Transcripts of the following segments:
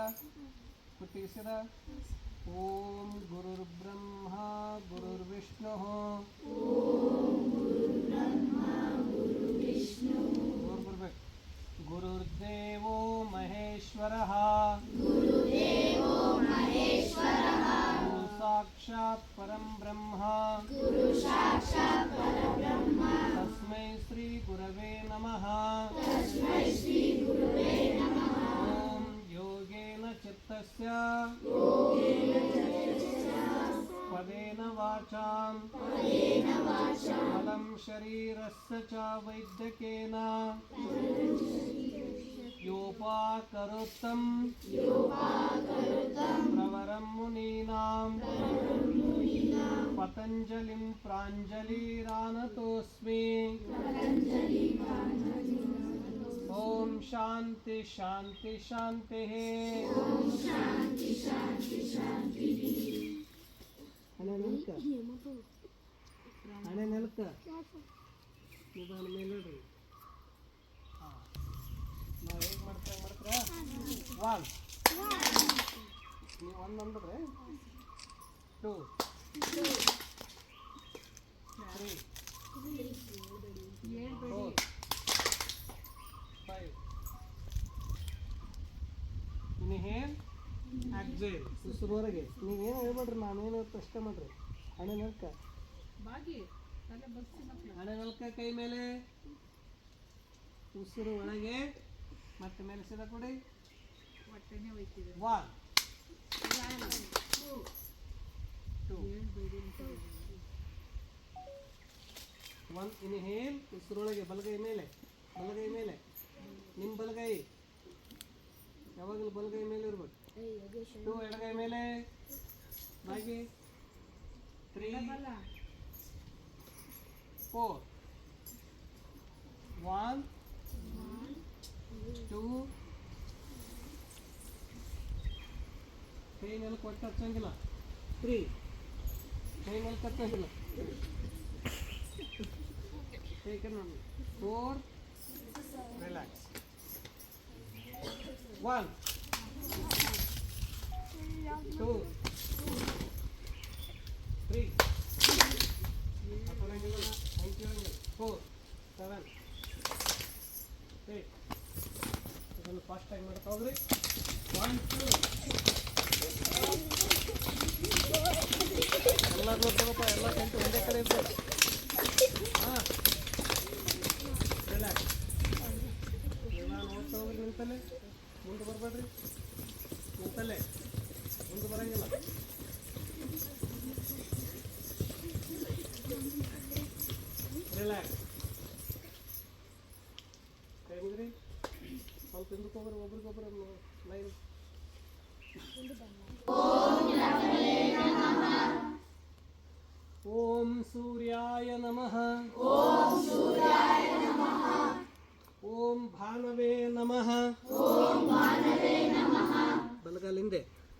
दा कुटीसी दा ॐ गुरुर्ब्रह्मा गुरुर्विष्णुः। शरीरस्य च वैद्यकेन। योपाकरोत्तं प्रवरं मुनीनां पतञ्जलिं प्राञ्जलिरानतोऽस्मि। ओम शांति शांति शांति शांति शांति ಹಣೆ ನೆಲಕ ನಿಧಾನ ಮೇಲೆ ಇಡ್ರಿ ಹಾಂ. ನಾವು ಹೇಗೆ ಮಾಡ್ತಾ ಮಾಡ್ತೀರಾ? ಒನ್ ನೀವು ಒಂದು ಅಂದ್ರಿ two. Three four. Five. Inhale exhale ಉಸಿರುವರೆಗೆ ನೀವೇನು ಹೇಳ್ಬೇಡ್ರಿ ನಾನೇನು ಅಷ್ಟೇ ಮಾಡ್ರಿ. ಹಣೆ ನೆಲಕ್ಕ? ಕೈ ಮೇಲೆ. ಉಸಿರು ಒಳಗೆ ಮತ್ತೆ ಮೇಲೆ ಸಿದ ಕೊಡಿ. ಒನ್ ಟೂ ಒನ್ ಇನ್ಹೇಲ್ ಉಸಿರೊಳಗೆ ಬಲಗೈ ಮೇಲೆ. ಬಲಗೈ ಮೇಲೆ. ನಿಮ್ಮ ಬಲಗೈ. ಯಾವಾಗಲೂ ಬಲಗೈ ಮೇಲೆ ಇರ್ಬೇಕು. ಟೂ ಎಡಗೈ ಮೇಲೆ. ಬಾಗಿ. Three four. One, two, three. Nail cut touch angela. Three. Three nail cut angela. Take it on. Four. Relax. One. Two. Three. Four seven eight ಇದನ್ನು ಫಾಸ್ಟಾಗಿ ಮಾಡ್ತಾ ಹೋಗ್ರಿ ಒನ್ ಟೂ ಎಲ್ಲರೂ ಎಲ್ಲ ಕಂಟು ಒಂದೇ ಕಡೆ ಇರ್ಬೇಕು ಹಾಂ ರಿಲ್ಯಾಕ್ಸ್ ನಾನು ಓದ್ತಾ ಹೋಗ್ರಿ ನಿಂತಲ್ಲೇ ಮುಂದೆ ಬರಬೇಡ್ರಿ ನಿಂತಲ್ಲೇ ಮುಂದೆ ಬರಂಗಿಲ್ಲ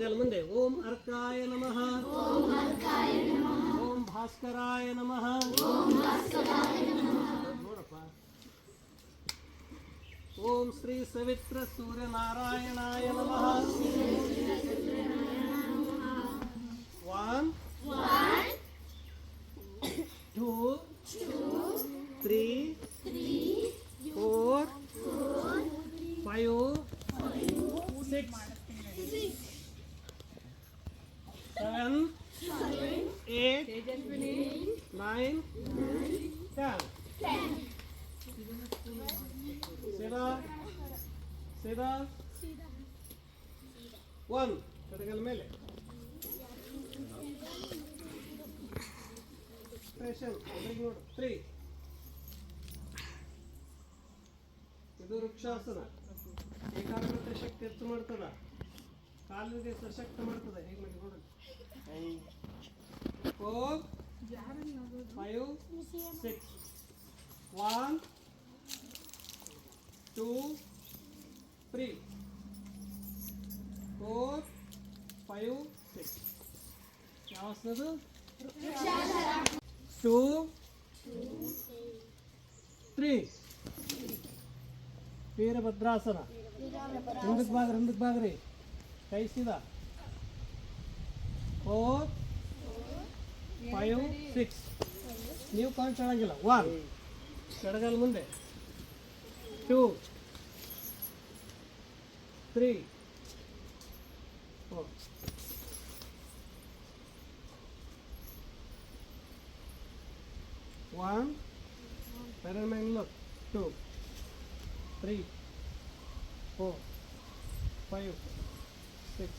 ಬಲಗಾಲ ಮುಂದೆ ಓಂ ಅರ್ಕಾಯ ನಮಃ ಓಂ ಭಾಸ್ಕರಾಯ ನಮಃ ನೋಡಪ್ಪ ಓಂ ಶ್ರೀ ಸವಿತ್ರ ಸೂರ್ಯನಾರಾಯಣಾಯ ನಮಃ ಒನ್ ಇದು ವೃಕ್ಷಾಸನ ಏಕಾಗ್ರತೆ ಶಕ್ತಿ ಹೆಚ್ಚು ಮಾಡ್ತದ ಕಾಲಿಗೆ ಸಶಕ್ತ ಮಾಡ್ತದೆ ಹೇಗೆ ಮಾಡಿ ನೋಡ್ರಿ four five six one two three four five six ಯಾವ ಹೆಸರದು ಟೂ ತ್ರೀ ವೀರಭದ್ರಾಸನ ಹಿಂದಕ್ಕೆ ಬಾಗ್ರಿ ಹಿಂದಕ್ಕೆ ಬಾಗ್ರಿ. ಕೈ ಸೀದಾ. ಫೋರ್ ಫೈವ್ ಸಿಕ್ಸ್ ನೀವು ಕಾಲ್ ಚೆನ್ನಾಗಿಲ್ಲ ಒನ್ ಎಡಗಾಲ ಮುಂದೆ. Two three four one look. Two, three, four, five, six.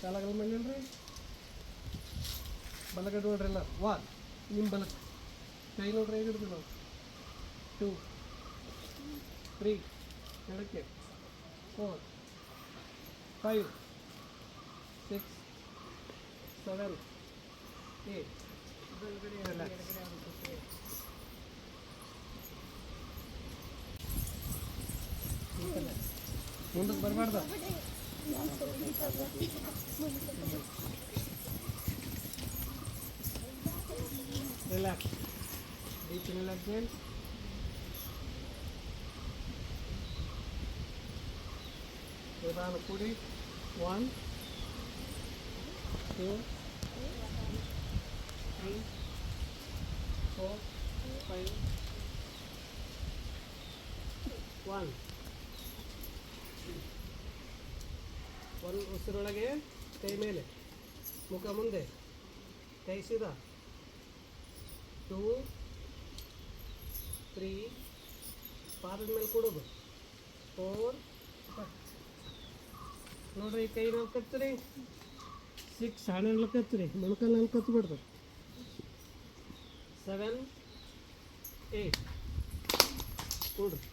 ಕಾಲಗಲ್ ಮಾಡಿಲ್ರಿ ಬಲಗಡೆ ನೋಡ್ರಿ ಎಲ್ಲ ಒನ್ ನಿಮ್ಮ ಬಲಕ್ ಕೈ ನೋಡ್ರಿ ಹೇಗೆ ಹಿಡ್ದು ನಾವು ಟೂ ತ್ರೀ ಎಡಕ್ಕೆ four five six seven eight relax ಮುಂದಕ್ಕೆ ಬರಬಾರ್ದು ರಿಲ್ಯಾಕ್ಸ್ ಡೀಪ್ ರಿಲ್ಯಾಕ್ಸ್ಮೆಂಟ್ ನಿಧಾನ ಕೂಡಿ one two three four five one ಉಸಿರೊಳಗೆ ಕೈ ಮೇಲೆ, ಮುಖ ಮುಂದೆ, ಕೈ ಸೀದಾ. ಟೂ ತ್ರೀ ಪಾದದ ಮೇಲೆ ಕೊಡೋದು. ಫೋರ್ ನೋಡ್ರಿ, ಈ ಕೈ ನಾವು ಕಚ್ಚ್ರಿ ಸಿಕ್ಸ್ ಹಣ್ಣೆಲ್ಲ ಕಚ್ಚ್ರಿ ಮೊಣಕಲ್ನಲ್ಲಿ ಕಚ್ಬಿಡ್ದು ಸೆವೆನ್ ಏಯ್ಟ್ ಕೊಡ್ರಿ.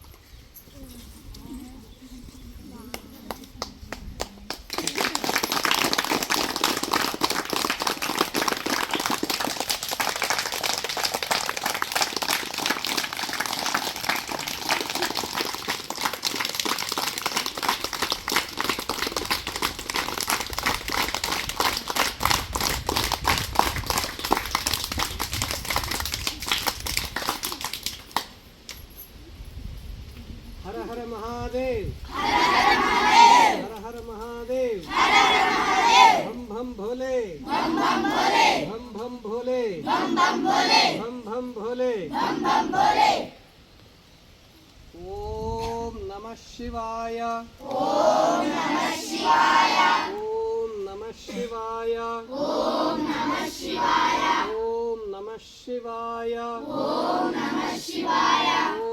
भम भम भोले। भम भम भोले। भम भम भोले ओम नमः शिवाय ओम नमः शिवाय ओम नमः शिवाय ओम नमः शिवाय ओम नमः शिवाय। ओम नमः शिवाय। ओम नमः शिवाय।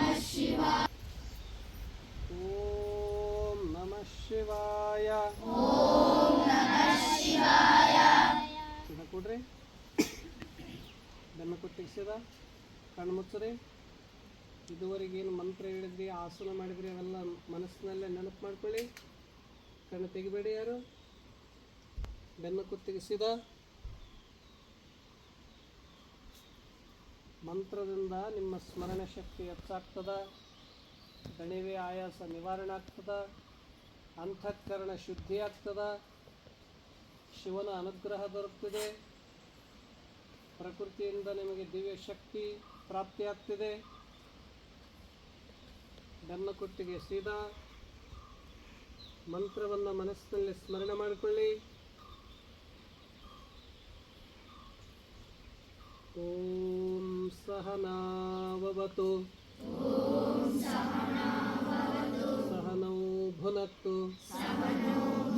ಇದುವರೆಗೆ ಏನು ಮಂತ್ರ ಹೇಳಿದ್ರಿ, ಆಸನ ಮಾಡಿದ್ರಿ, ಅವೆಲ್ಲ ಮನಸ್ಸಿನಲ್ಲೇ ನೆನಪು ಮಾಡ್ಕೊಳ್ಳಿ. ಕಣ್ಣು ತೆಗಿಬೇಡಿ ಯಾರು? ಬೆನ್ನು ಕುತ್ತಿಗಿಸಿದ ಮಂತ್ರದಿಂದ ನಿಮ್ಮ ಸ್ಮರಣೆ ಶಕ್ತಿ ಹೆಚ್ಚಾಗ್ತದ. ಕಣಿವೆ ಆಯಾಸ ನಿವಾರಣೆ ಆಗ್ತದ ಅಂತಃಕರಣ ಶುದ್ಧಿ ಆಗ್ತದ ಶಿವನ ಅನುಗ್ರಹ ದೊರಕ್ತಿದೆ ಪ್ರಕೃತಿಯಿಂದ ನಿಮಗೆ ದಿವ್ಯ ಶಕ್ತಿ ಪ್ರಾಪ್ತಿಯಾಗ್ತಿದೆ. ಬೆನ್ನಕುಟ್ಟಿಗೆ ಸೀದಾ ಮಂತ್ರವನ್ನ ಮನಸ್ಸಿನಲ್ಲಿ ಸ್ಮರಣೆ ಮಾಡಿಕೊಳ್ಳಿ. ಓಂ ಸಹನಾವತು ಸಹನೋ ಭುನತ್ತು. ಸಹನೋ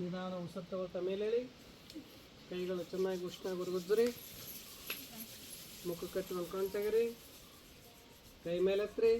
ನಿಧಾನ ಉಸಿರು ತಗೊಳ್ತಾ ಮೇಲೆ ಹೇಳಿ. ಕೈಗಳು ಚೆನ್ನಾಗಿ ಉಷ್ಣ ಗುರುಗುದ್ರಿ ಮುಖ ಕಟ್ಟಿ ಕಣ್ ತೆಗಿರಿ. ಕೈ ಮೇಲೆತ್ರಿ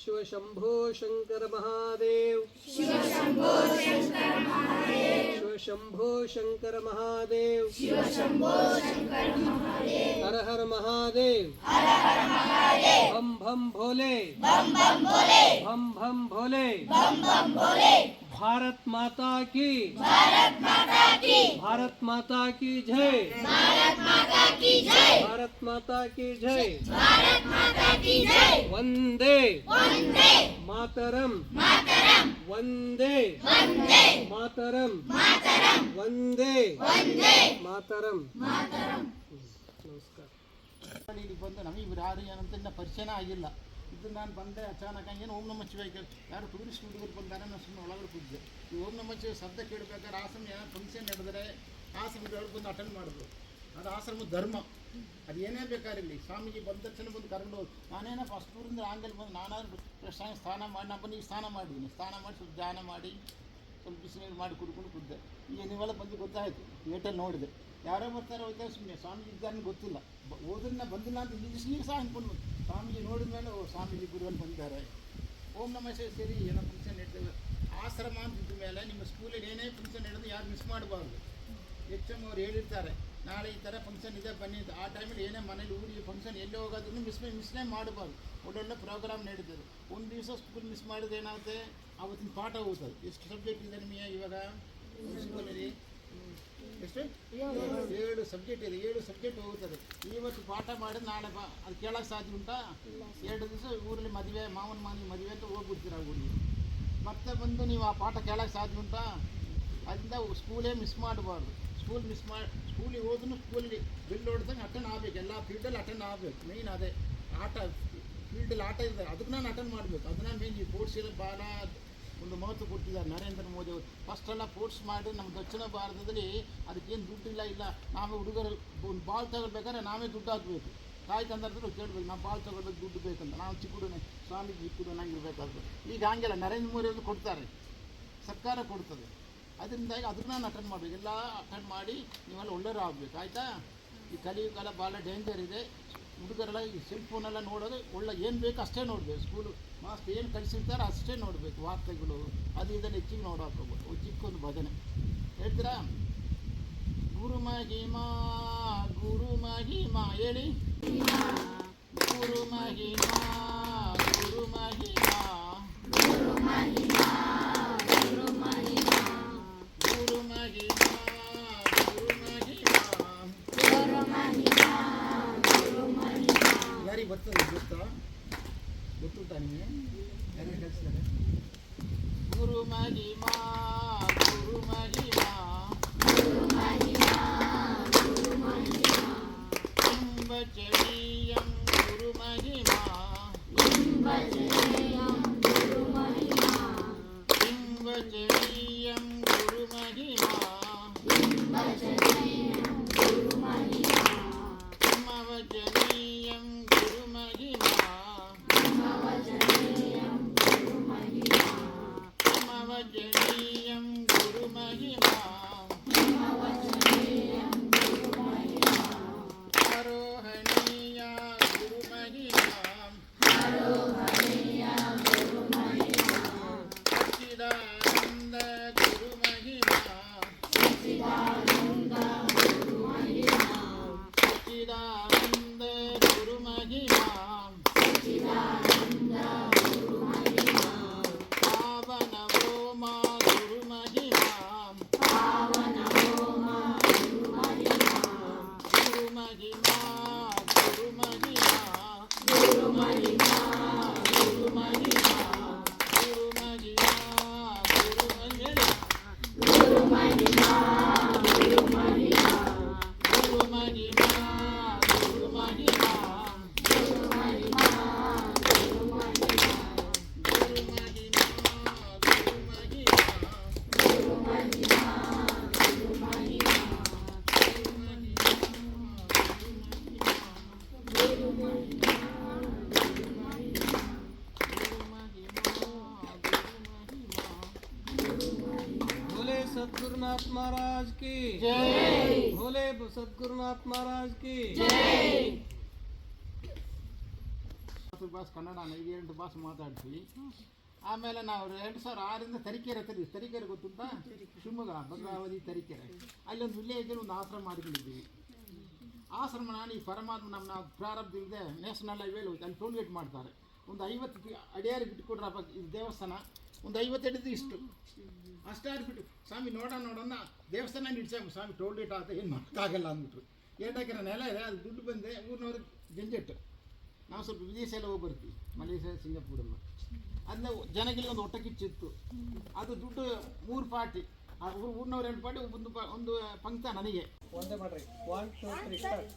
ಶಿವ ಶಂಭೋ ಶಂಕರ ಮಹಾದೇವ್. ಶಿವ ಶಂಭೋ ಶಂಕರ ಮಹಾದೇವ್. शंभो शंकर महादेव। शिव शंभो शंकर महादेव। हर हर महादेव। हर हर महादेव। भम भम भोले। भम भम भोले। भम भम भोले। भम भम भोले। भारत माता की। भारत माता की। भारत माता की जय। भारत माता की जय। भारत माता की जय। भारत माता की जय। वंदे। वंदे। मातरम। मातरम। वंदे। वंदे। मातरम। मातरम। वंदे। वंदे। मातरम। मातरम। नमस्कार। ಇಲ್ಲಿ ಬಂದು ನಮಗೆ ಇವ್ರು ಯಾರು ಏನಂತ ಪರಿಚಯನೇ ಆಗಿಲ್ಲ. ಇದು ನಾನು ಬಂದೆ ಅಚಾನಕ, ಏನು ಓಂ ನಮ್ಮ ಶಿವಾಯ ಕೇಳಿ. ಯಾರು ಟೂರಿಸ್ಟ್ ಹುಡುಗರು ಬಂದಾರೆ, ನಾನು ಸುಮ್ಮನೆ ಒಳಗಡೆ ಕೂತಿದ್ದೆ. ಈ ಓಂ ನಮ್ಮ ಶಿವ ಶಬ್ದ ಕೇಳಬೇಕಾದ್ರೆ ಆಶ್ರಮ ಏನೋ ಫಂಕ್ಷನ್ ನಡೆದರೆ ಆಶ್ರಮದೊಳಗೆ ಬಂದು ಅಟೆಂಡ್ ಮಾಡಿದ್ರು ಅದು ಆಶ್ರಮ ಧರ್ಮ. ಅದು ಏನೇ ಬೇಕಾರಿರಲಿ. ಸ್ವಾಮೀಜಿ ಬಂದ ತಕ್ಷಣ ಬಂದು ಕರ್ಕೊಂಡು ಹೋಗಿ ನಾನೇನೋ ಫಸ್ಟ್ ಊರಿಂದ ಆಂಗಲ್ ಬಂದು ನಾನಾದ್ರೂ ಸ್ನಾನ ಮಾಡಿ ನಾನು ಬಂದು ಸ್ನಾನ ಮಾಡಿದ್ದೀನಿ ಸ್ನಾನ ಮಾಡಿ ಸ್ವಲ್ಪ ಧ್ಯಾನ ಮಾಡಿ, ಸ್ವಲ್ಪ ಬಿಸಿನೀರು ಮಾಡಿ ಕುಡ್ಕೊಂಡು ಕುದ್ದೆ ಈಗ ನೀವೆಲ್ಲ ಬಂದು ಗೊತ್ತಾಯಿತು. ಏಟಲ್ಲಿ ನೋಡಿದೆ. ಯಾರೋ ಬರ್ತಾರೆ ಹೋಗ್ತಾರೆ ಸುಮ್ಮನೆ ಸ್ವಾಮೀಜಿ ಇದ್ದಾನೆ ಗೊತ್ತಿಲ್ಲ. ಓದನ್ನ ಬಂದಿಲ್ಲ ಅಂತ ಈಗ ಸಹ ಅನ್ಕೊಂಡು ಬಂದು ಸ್ವಾಮೀಜಿ ನೋಡಿದ ಮೇಲೆ, ಓ, ಸ್ವಾಮೀಜಿ ಗುರುವಲ್ಲಿ ಬಂದಿದ್ದಾರೆ. ಓಂ ನಮ ಸೇರಿ, ಏನೋ ಫಂಕ್ಷನ್ ಇರ್ತೇವೆ ಆಶ್ರಮ ಅಂತಿದ್ದ ಮೇಲೆ ನಿಮ್ಮ ಸ್ಕೂಲಲ್ಲಿ ಏನೇ ಫಂಕ್ಷನ್ ನಡೆದು ಯಾರು ಮಿಸ್ ಮಾಡಬಾರ್ದು. ಎಚ್ ಎಂ ಅವ್ರು ಹೇಳಿರ್ತಾರೆ, ನಾಳೆ ಈ ಥರ ಫಂಕ್ಷನ್ ಇದೆ, ಬನ್ನಿ. ಆ ಟೈಮಲ್ಲಿ ಏನೇ ಮನೇಲಿ ಊರಿಗೆ ಫಂಕ್ಷನ್ ಎಲ್ಲಿ ಹೋಗೋದನ್ನು ಮಿಸ್ ಮಿಸ್ನೇ ಮಾಡಬಾರ್ದು. ಒಳ್ಳೊಳ್ಳೆ ಪ್ರೋಗ್ರಾಮ್ ನಡೀತದೆ. ಒಂದು ದಿವಸ ಸ್ಕೂಲ್ ಮಿಸ್ ಮಾಡಿದ್ರೆ ಏನಾಗುತ್ತೆ? ಆವತ್ತಿನ ಪಾಠ ಹೋಗುತ್ತೆ ಎಷ್ಟು ಸಬ್ಜೆಕ್ಟ್ ಇದೆ ನಿಮಗೆ ಇವಾಗ? ಸ್ಕೂಲಲ್ಲಿ ಎಷ್ಟು? ಏಳು ಸಬ್ಜೆಕ್ಟ್ ಇದೆ, ಏಳು ಸಬ್ಜೆಕ್ಟ್ ಹೋಗುತ್ತದೆ. ಇವತ್ತು ಪಾಠ ಮಾಡಿ ನಾಳೆ ಬಾ, ಅದು ಕೇಳೋಕ್ಕೆ ಸಾಧ್ಯ ಉಂಟಾ? ಎರಡು ದಿವಸ ಊರಲ್ಲಿ ಮದುವೆ, ಮಾವನ ಮನೆ ಮದುವೆ ಅಂತ ಹೋಗ್ಬಿಡ್ತೀರ ಊರಿಗೆ? ಮತ್ತೆ ಬಂದು ನೀವು ಆ ಪಾಠ ಕೇಳೋಕ್ಕೆ ಸಾಧ್ಯ ಉಂಟಾ? ಅದರಿಂದ ಸ್ಕೂಲೇ ಮಿಸ್ ಮಾಡಬಾರ್ದು. ಸ್ಕೂಲ್ ಮಿಸ್ ಮಾಡಿ ಸ್ಕೂಲಿಗೆ ಹೋದ್ರೂ ಸ್ಕೂಲಲ್ಲಿ ಬಿಲ್ ಹೊಡೆದಂಗೆ ಅಟೆಂಡ್ ಆಗಬೇಕು. ಎಲ್ಲ ಫೀಲ್ಡಲ್ಲಿ ಅಟೆಂಡ್ ಆಗಬೇಕು. ಮೇಯ್ನ್ ಅದೇ, ಆಟ ಫೀಲ್ಡಲ್ಲಿ ಆಟ ಇದೆ ಅದಕ್ಕೆ ನಾನು ಅಟೆಂಡ್ ಮಾಡಬೇಕು. ಅದನ್ನ ಮೇನ್ ಈ ಕೋರ್ಸ್ ಸ್ಪೋರ್ಟ್ಸ್ ಭಾಳ ಒಂದು ಮಹತ್ವ ಕೊಟ್ಟಿದ್ದಾರೆ ನರೇಂದ್ರ ಮೋದಿ ಅವರು. ಫಸ್ಟ್ ಎಲ್ಲ ಸ್ಪೋರ್ಟ್ಸ್ ಮಾಡಿ ನಮ್ಮ ದಕ್ಷಿಣ ಭಾರತದಲ್ಲಿ ಅದಕ್ಕೇನು ದುಡ್ಡಿಲ್ಲ, ಇಲ್ಲ. ನಾವೇ ಹುಡುಗರು ಒಂದು ಬಾಲ್ ತಗೊಳ್ಬೇಕಾದ್ರೆ ನಾವೇ ದುಡ್ಡು ಹಾಕಬೇಕು. ತಾಯಿ ತಂದ್ರೆ ಕೇಳಬೇಕು ನಾವು ಬಾಲ್ ತಗೊಳ್ಬೇಕು, ದುಡ್ಡು ಬೇಕಂತ. ನಾವು ಚಿಕ್ಕ ಸ್ವಾಮಿಗೆ ಹುಡುಗನಾಗಿ ಈಗ ಹಂಗೆಲ್ಲ ನರೇಂದ್ರ ಮೋದಿ ಅವರು ಕೊಡ್ತಾರೆ. ಸರ್ಕಾರ ಕೊಡ್ತದೆ. ಅದರಿಂದಾಗಿ ಅದನ್ನ ನಾನು ಅಟೆಂಡ್ ಮಾಡಬೇಕು. ಎಲ್ಲ ಅಟೆಂಡ್ ಮಾಡಿ ನೀವೆಲ್ಲ ಒಳ್ಳೆಯವರು ಆಗಬೇಕು, ಆಯಿತಾ? ಈ ಕಲಿಯುವ ಕಾಲ ಭಾಳ ಡೇಂಜರ್ ಇದೆ. ಹುಡುಗರೆಲ್ಲ ಈ ಸೆಲ್ ಫೋನೆಲ್ಲ ನೋಡೋದು ಒಳ್ಳೆ, ಏನು ಬೇಕು ಅಷ್ಟೇ ನೋಡಬೇಕು. ಸ್ಕೂಲು ಮಾಸ್ಟರ್ ಏನು ಕಲಿಸಿರ್ತಾರೆ ಅಷ್ಟೇ ನೋಡಬೇಕು ವಾರ್ತೆಗಳು. ಅದು ಇದನ್ನು ಹೆಚ್ಚಿಗೆ ನೋಡೋಕೆ ಹೋಗ್ಬೋದು ಚಿಕ್ಕೊಂದು ಭಜನೆ. ಹೇಳ್ತೀರಾ? ಗುರು ಮಹಿಮಾ ಗುರು ಮಹಿಮಾ ಹೇಳಿ? ಗುರು ಮಹಿಮಾ ಕನ್ನಡ ಐದು ಎಂಟು ಭಾಷೆ ಮಾತಾಡ್ತೀವಿ ಆಮೇಲೆ ನಾವು ಎರಡು ಸಾವಿರ ಆರರಿಂದ ತರೀಕೆರೆ ತರಿ ತರೀಕೆರೆ ಗೊತ್ತುಂಟಾ? ಶಿವಮೊಗ್ಗ, ಭದ್ರಾವತಿ, ತರೀಕೆರೆ. ಅಲ್ಲೊಂದು ವಿಲೇಜಲ್ಲಿ ಒಂದು ಆಶ್ರಮ ಮಾಡ್ಕೊಂಡಿದ್ದೀವಿ ಆಶ್ರಮ ನಾನು ಈ ಪರಮಾತ್ಮ ನಮ್ಮ ನಾವು ಇಲ್ಲದೆ ನ್ಯಾಷನಲ್ ಹೈವೇ ಅಲ್ಲಿ ಟೋಲ್ ಗೇಟ್ ಮಾಡ್ತಾರೆ. ಒಂದು ಐವತ್ತು ಅಡಿಯಾರಿ ಬಿಟ್ಟುಕೊಡ್ರಪ್ಪ ಇದು ದೇವಸ್ಥಾನ. ಒಂದು ಐವತ್ತು ಇಷ್ಟು. ಅಷ್ಟಾರು ಬಿಟ್ಟು, ಸ್ವಾಮಿ ನೋಡೋಣ ನೋಡೋಣ. ದೇವಸ್ಥಾನ ನಿಡ್ಸಾಮ ಸ್ವಾಮಿ ಟೋಲ್ ಗೇಟ್ ಆತ, ಏನು ಮಾಡೋಕ್ಕಾಗಲ್ಲ ಅಂದ್ಬಿಟ್ರು. ಏಟಾಕಿರೋ ನೆಲ ಇದೆ, ಅದು ದುಡ್ಡು ಬಂದೆ, ಊರಿನವ್ರಿಗೆ ಜಂಜೆಟ್ಟು ನಾವು ಸ್ವಲ್ಪ ವಿದೇಶ ಎಲ್ಲ ಹೋಗಿ ಬರ್ತೀವಿ ಮಲೇಷ್ಯಾ ಸಿಂಗಾಪುರ್ ಎಲ್ಲ. ಅದನ್ನ ಜನಗಳಿಗೆ ಒಂದು ಹೊಟ್ಟೆ ಕಿಚ್ಚಿತ್ತು ಅದು ದುಡ್ಡು ಮೂರು ಪಾರ್ಟಿ. ಆ ಊರು ಊರಿನವ್ರು ಎರಡು ಪಾರ್ಟಿ ಒಂದು ಒಂದು ಪಂಕ್ತ ನನಗೆ. ಒಂದೇ ಮಾಡ್ರಿ. ಒನ್ ಟೂ ತ್ರೀ ಸ್ಟಾರ್ಟ್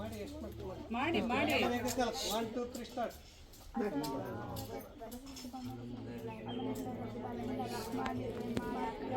ಮಾಡಿ ಎಷ್ಟು ಮಾಡಿ ಮಾಡಿ ಒನ್ ಟೂ ತ್ರೀ ಸ್ಟಾರ್ಟ್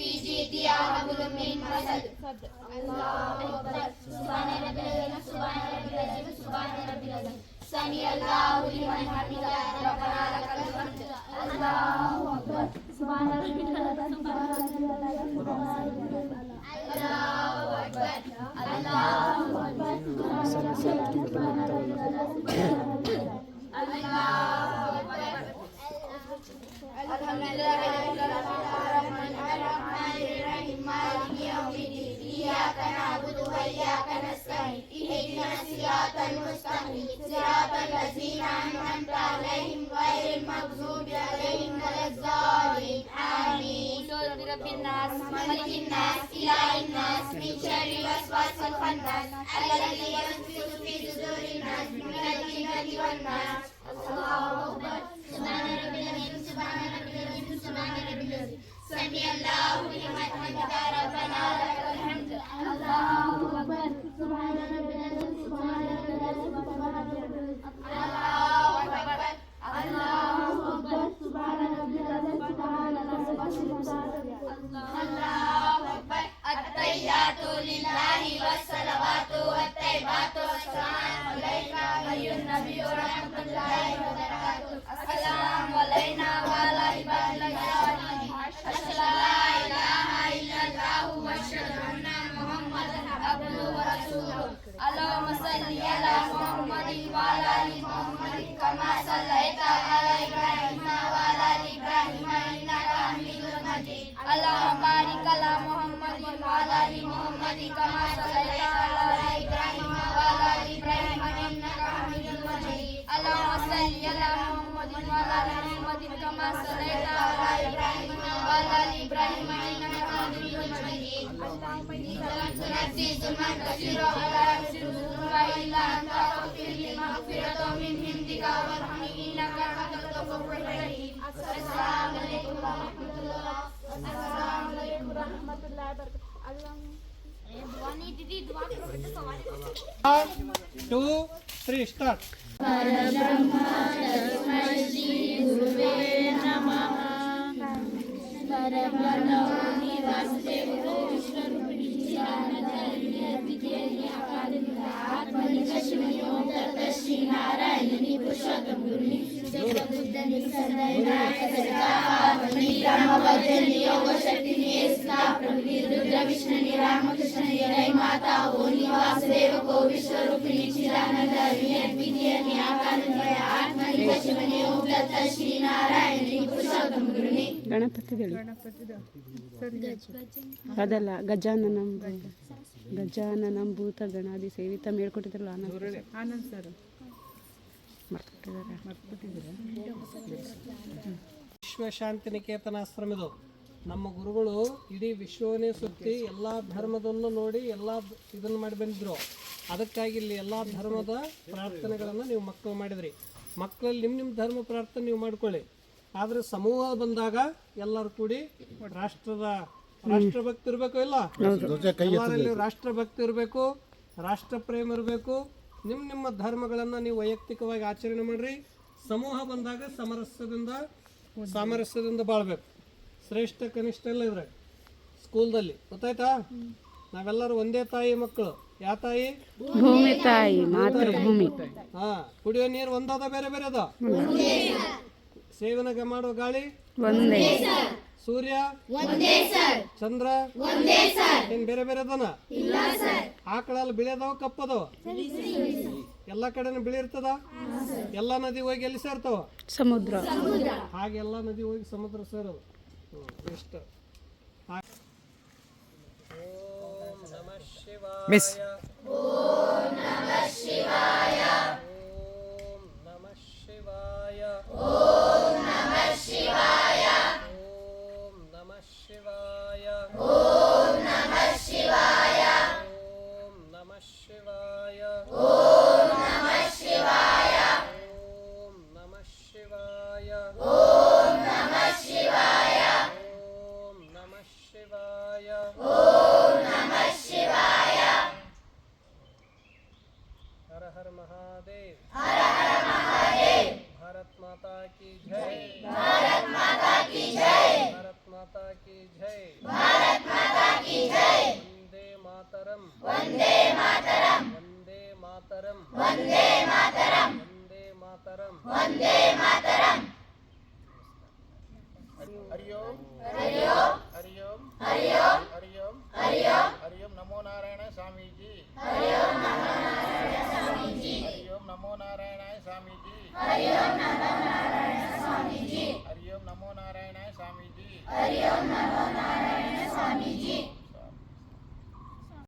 कीजिए दिया हबुल मिन मदद अल्लाह अकबर सुभान रब्बिल अजीम सुभान रब्बिल अजीम सुभान रब्बिल अजीम समी अल्लाह लिमन हमिदा रब्बना लकल हम्द अल्लाह अकबर सुभान रब्बिल अजीम सुभान रब्बिल अजीम सुभान रब्बिल अजीम ملك الناس إله الناس من شر الوسواس الخناس الذي يوسوس في صدور الناس من الجنة والناس الله أكبر سبحان ربي العظيم سبحان ربي العظيم سبحان ربي العظيم سمع الله لمن حمده ربنا لك صليت على إبراهيم وعلى آل إبراهيم إنك حميد مجيد نفسي ظلما كثيرا ولا يغفر الذنوب إلا أنت فاغفر لي مغفرة من عندك وارحمني إنك أنت الغفور الرحيم السلام عليكم ورحمة الله السلام عليكم ورحمة الله وبركاته పరబ్రహ్మ తస్మై శ్రీ గురువే నమః పరమనో నివాసుదేవో శ్రీనారాయణని పురుషోత్తం గురుని యోగ శక్తిని ప్రభు రుద్ర విష్ణుని రామ स्वरूपिणी चिदानंद विनयपिनियमि आकानंदमय आत्मनिक शिवने ओम दत्त श्री नारायण पुरुषोत्तम गुरुने ಗಣಪತಿ ಅದಲ್ಲ ಗಜಾನನಂ ಗಜಾನನಂ ಭೂತ ಗಣಾದಿ ಸೇವಿತ ಮೇಳ್ಕೊಟ್ಟಿದ್ರಲ್ಲ ಆನಂದ್ ಆನಂದ್ ಸರ್. ಮರ್ತ್ಬಿಟ್ಟಿದ್ದಾರೆ ವಿಶ್ವಶಾಂತಿ ನಿಕೇತನಾಶ್ರಮದು ನಮ್ಮ ಗುರುಗಳು ಇಡೀ ವಿಶ್ವವನ್ನೇ ಸುತ್ತಿ ಎಲ್ಲ ಧರ್ಮದಲ್ಲೂ ನೋಡಿ ಎಲ್ಲ ಇದನ್ನು ಮಾಡಿ ಬಂದಿದ್ರು. ಅದಕ್ಕಾಗಿ ಇಲ್ಲಿ ಎಲ್ಲ ಧರ್ಮದ ಪ್ರಾರ್ಥನೆಗಳನ್ನು ನೀವು ಮಕ್ಕಳು ಮಾಡಿದ್ರಿ. ಮಕ್ಕಳಲ್ಲಿ ನಿಮ್ಮ ನಿಮ್ಮ ಧರ್ಮ ಪ್ರಾರ್ಥನೆ ನೀವು ಮಾಡ್ಕೊಳ್ಳಿ. ಆದರೆ ಸಮೂಹ ಬಂದಾಗ ಎಲ್ಲರೂ ಕೂಡಿ ರಾಷ್ಟ್ರದ ರಾಷ್ಟ್ರಭಕ್ತಿ ಇರಬೇಕು ಇಲ್ಲ? ಎಲ್ಲರಲ್ಲಿ ರಾಷ್ಟ್ರಭಕ್ತಿ ಇರಬೇಕು ರಾಷ್ಟ್ರ ಪ್ರೇಮ ಇರಬೇಕು. ನಿಮ್ಮ ನಿಮ್ಮ ಧರ್ಮಗಳನ್ನು ನೀವು ವೈಯಕ್ತಿಕವಾಗಿ ಆಚರಣೆ ಮಾಡ್ರಿ. ಸಮೂಹ ಬಂದಾಗ ಸಮರಸ್ಯದಿಂದ ಸಾಮರಸ್ಯದಿಂದ ಬಾಳ್ಬೇಕು. ಶ್ರೇಷ್ಠ ಕನಿಷ್ಠ ಎಲ್ಲ ಇದ್ರೆ ಸ್ಕೂಲ್ದಲ್ಲಿ. ಗೊತ್ತಾಯ್ತಾ? ನಾವೆಲ್ಲರೂ ಒಂದೇ ತಾಯಿ ಮಕ್ಕಳು. ಯಾವ ತಾಯಿ? ಭೂಮಿ ತಾಯಿ ಮಾತೃಭೂಮಿ. ಹಾ ಕುಡಿಯೋ ನೀರು ಒಂದಾದ ಬೇರೆ ಬೇರೆ ಅದ ಸೇವನೆಗೆ ಮಾಡೋ ಗಾಳಿ? ಒಂದೇ ಸೂರ್ಯ? ಚಂದ್ರ? ಏನ್ ಬೇರೆ ಬೇರೆ ಅದನ ಆಕಳಲ್ಲಿ ಬಿಳಿದಾವ ಕಪ್ಪದವ? ಎಲ್ಲ ಕಡೆನೂ ಬಿಳಿ ಇರ್ತದ? ಎಲ್ಲ ನದಿ ಹೋಗಿ ಎಲ್ಲಿ ಸೇರ್ತಾವ? ಸಮುದ್ರ. ಹಾಗೆ ಎಲ್ಲ ನದಿ ಹೋಗಿ ಸಮುದ್ರ ಸೇರೋದು. ಇಷ್ಟ. Miss Hi.